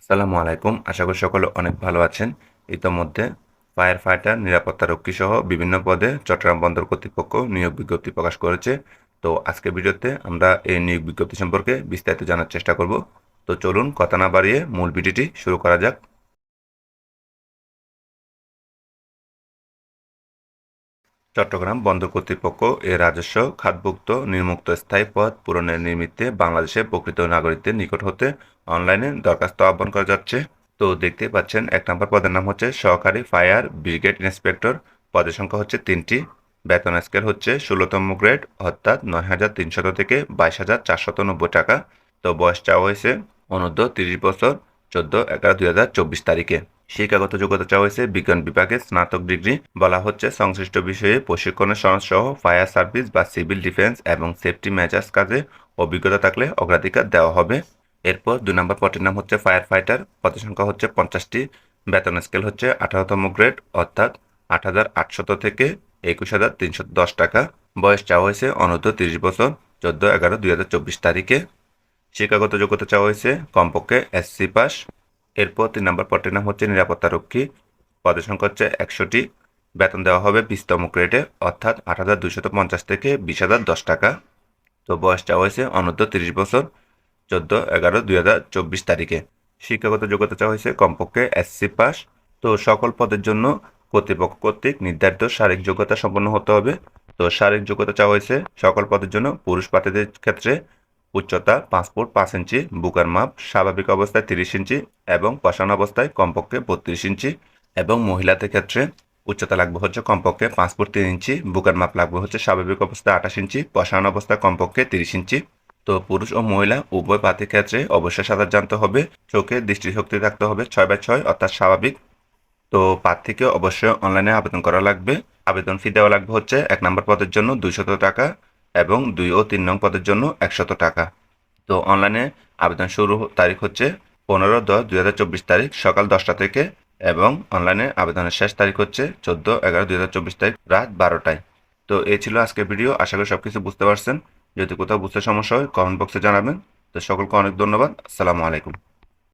আসসালামু আলাইকুম। আশা করি সকলে অনেক ভালো আছেন। ইতোমধ্যে ফায়ার ফাইটার নিরাপত্তা রক্ষী সহ বিভিন্ন পদে চট্টগ্রাম বন্দর কর্তৃপক্ষ নিয়োগ বিজ্ঞপ্তি প্রকাশ করেছে। তো আজকের ভিডিওতে আমরা এই নিয়োগ বিজ্ঞপ্তি সম্পর্কে বিস্তারিত জানার চেষ্টা করব। তো চলুন কথা না বাড়িয়ে মূল ভিডিওটি শুরু করা যাক। চট্টগ্রাম বন্দর কর্তৃপক্ষ এর রাজস্ব, খাতভুক্ত, নির্মুক্ত স্থায়ী পদ পূরণের নিমিত্তে বাংলাদেশের প্রকৃত নাগরিকদের নিকট হতে অনলাইনে দরখাস্ত আহ্বান করা যাচ্ছে। তো দেখতে পাচ্ছেন, এক নম্বর পদের নাম হচ্ছে সহকারী ফায়ার ব্রিগেড ইন্সপেক্টর। পদের সংখ্যা হচ্ছে তিনটি। বেতন স্কেল হচ্ছে ষোলোতম গ্রেড, অর্থাৎ নয় হাজার তিনশত থেকে বাইশ হাজার চারশত নব্বই টাকা। তো বয়স চাওয়া হয়েছে অনূর্ধ্ব তিরিশ বছর, চোদ্দ এগারো দুই হাজার চব্বিশ তারিখে। শিক্ষাগত যোগ্যতা চাওয়া হয়েছে, বিজ্ঞান বিভাগে স্নাতক ডিগ্রি বলা হচ্ছে। সংশ্লিষ্ট বিষয়ে প্রশিক্ষণের সনদ সহ ফায়ার সার্ভিস বা সিভিল ডিফেন্স এবং সেফটি মেজার্স কাজে অভিজ্ঞতা থাকলে অগ্রাধিকার দেওয়া হবে। এরপর দুই নম্বর পটের নাম হচ্ছে ফায়ার ফাইটার। পদের সংখ্যা হচ্ছে পঞ্চাশটি। বেতন স্কেল হচ্ছে আঠারোতম গ্রেড, অর্থাৎ আট হাজার আটশত থেকে একুশ হাজার তিনশো দশ টাকা। বয়স চাওয়া হয়েছে অনূর্ধ্ব তিরিশ বছর, চোদ্দ এগারো দুই হাজার চব্বিশ তারিখে। শিক্ষাগত যোগ্যতা চাওয়া হয়েছে কমপক্ষে এসসি পাস। এরপর তিন নম্বর পটের নাম হচ্ছে নিরাপত্তারক্ষী। পদের সংখ্যা হচ্ছে একশোটি। বেতন দেওয়া হবে বিশতম গ্রেডে, অর্থাৎ আট হাজার দুইশত পঞ্চাশ থেকে বিশ হাজার দশ টাকা। তো বয়স চাওয়া হয়েছে অনূর্ধ্ব তিরিশ বছর, চোদ্দ এগারো দুই হাজার চব্বিশ তারিখে। শিক্ষাগত যোগ্যতা চাওয়া হয়েছে কমপক্ষে এসসি পাস। তো সকল পদের জন্য কর্তৃপক্ষ কর্তৃক নির্ধারিত শারীরিক যোগ্যতা সম্পন্ন হতে হবে। তো শারীরিক যোগ্যতা চাওয়া হয়েছে সকল পদের জন্য পুরুষ প্রার্থীদের ক্ষেত্রে উচ্চতা পাঁচ ফুট পাঁচ ইঞ্চি, বুকার মাপ স্বাভাবিক অবস্থায় তিরিশ ইঞ্চি এবং পশান অবস্থায় কমপক্ষে বত্রিশ ইঞ্চি এবং মহিলাদের ক্ষেত্রে উচ্চতা লাগবে হচ্ছে কমপক্ষে পাঁচ ফুট তিন ইঞ্চি, বুকার মাপ লাগবে হচ্ছে স্বাভাবিক অবস্থায় আঠাশ ইঞ্চি পশান অবস্থায় কমপক্ষে তিরিশ ইঞ্চি। তো পুরুষ ও মহিলা উভয় প্রার্থীর ক্ষেত্রে অবশ্যই সাঁতার জানতে হবে, চোখে দৃষ্টিশক্তি থাকতে হবে ছয় বাই ছয় অর্থাৎ স্বাভাবিক। তো প্রার্থীকে অবশ্যই অনলাইনে আবেদন করা লাগবে। আবেদন ফি দেওয়া লাগবে হচ্ছে এক নম্বর পদের জন্য দুইশত টাকা। এবং দুই ও তিন নং পদের জন্য একশত টাকা। তো অনলাইনে আবেদন শুরু তারিখ হচ্ছে পনেরো দশ দুই হাজার চব্বিশ তারিখ সকাল দশটা থেকে এবং অনলাইনে আবেদনের শেষ তারিখ হচ্ছে চোদ্দ এগারো দুই হাজার চব্বিশ তারিখ রাত বারোটায়। তো এই ছিল আজকের ভিডিও আশা করি সব কিছু বুঝতে পারছেন। যদি কোথাও বুঝতে সমস্যা হয় কমেন্ট বক্সে জানাবেন। তো সকলকে অনেক ধন্যবাদ। আসসালামু আলাইকুম।